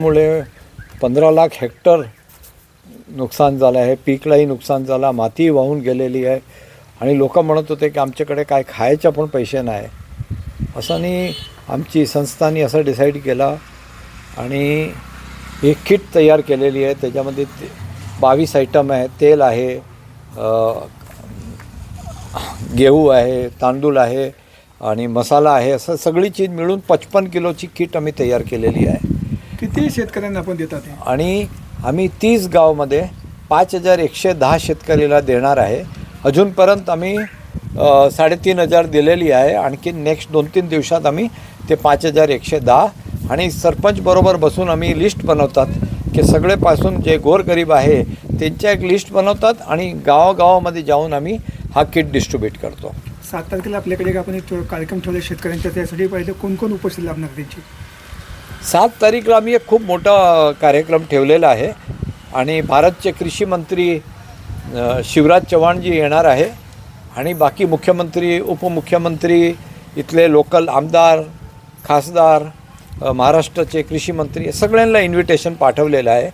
मुळे पंधरा लाख हेक्टर नुकसान झालं आहे पीकलाही नुकसान झालं माती वाहून गेलेली आहे. आणि लोक म्हणत होते की आमच्याकडे काय खायचे पण पैसे नाही. असानी आमची संस्थानी असं डिसाईड केला आणि एक किट तयार केलेली आहे. त्याच्यामध्ये ते बावीस आयटम आहे. तेल आहे गेहू आहे तांदूळ आहे आणि मसाला आहे. असं सगळी चीज मिळून पचपन किलोची किट आम्ही तयार केलेली आहे. किती शेतकऱ्यांना आपण देतात हे? आणि आम्ही तीस गावमध्ये पाच हजार एकशे दहा शेतकरीला देणार आहे. अजूनपर्यंत आम्ही अ, साडेतीन हजार दिलेली आहे. आणखी नेक्स्ट दोन तीन दिवसात आम्ही ते पाच हजार एकशे दहा. आणि सरपंच बरोबर बसून आम्ही लिस्ट बनवतात की सगळेपासून जे गोरगरीब आहे त्यांच्या एक लिस्ट बनवतात आणि गावागावामध्ये जाऊन आम्ही हा किट डिस्ट्रीब्यूट करतो. सात तारखेला आपल्याकडे एक आपण एक कार्यक्रम ठेवला शेतकऱ्यांच्या त्यासाठी. पाहिजे कोण कोण उपस्थित लाभणार त्यांची? सात तारीखला आम्ही एक खूप मोठा कार्यक्रम ठेवलेला आहे. आणि भारतचे कृषी मंत्री शिवराज चव्हाणजी येणार आहे. आणि बाकी मुख्यमंत्री उपमुख्यमंत्री इथले लोकल आमदार खासदार महाराष्ट्राचे कृषी मंत्री सगळ्यांना इन्व्हिटेशन पाठवलेलं आहे.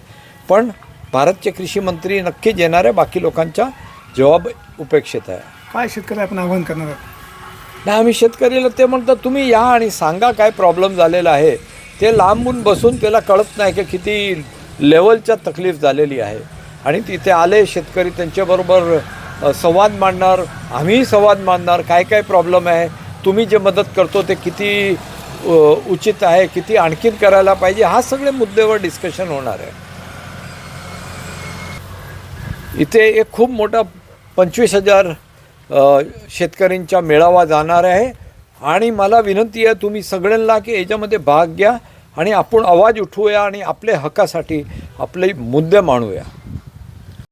पण भारतचे कृषी मंत्री नक्कीच येणार आहे बाकी लोकांचा जवाब उपेक्षित आहे. काय शेतकऱ्याला आपण आवाहन करणार आहोत? नाही आम्ही शेतकरीला ते म्हणतात तुम्ही या आणि सांगा काय प्रॉब्लेम झालेला आहे. ते लांबून बसून त्याला कळत नाही की किती लेवलच्या तकलीफ झालेली आहे. आणि तिथे आले शेतकरी त्यांच्याबरोबर संवाद मांडणार आम्हीही संवाद मांडणार काय काय प्रॉब्लेम आहे तुम्ही जे मदत करतो ते किती उचित आहे किती आणखीन करायला पाहिजे हा सगळे मुद्द्यावर डिस्कशन होणार आहे. इथे एक खूप मोठा पंचवीस हजार शेतकऱ्यांचा मेळावा जाणार आहे. आणि मला विनंती आहे तुम्ही सगळ्यांना की याच्यामध्ये भाग घ्या आणि आपण आवाज उठवूया आणि आपल्या हक्कासाठी आपले मुद्दे मांडूया.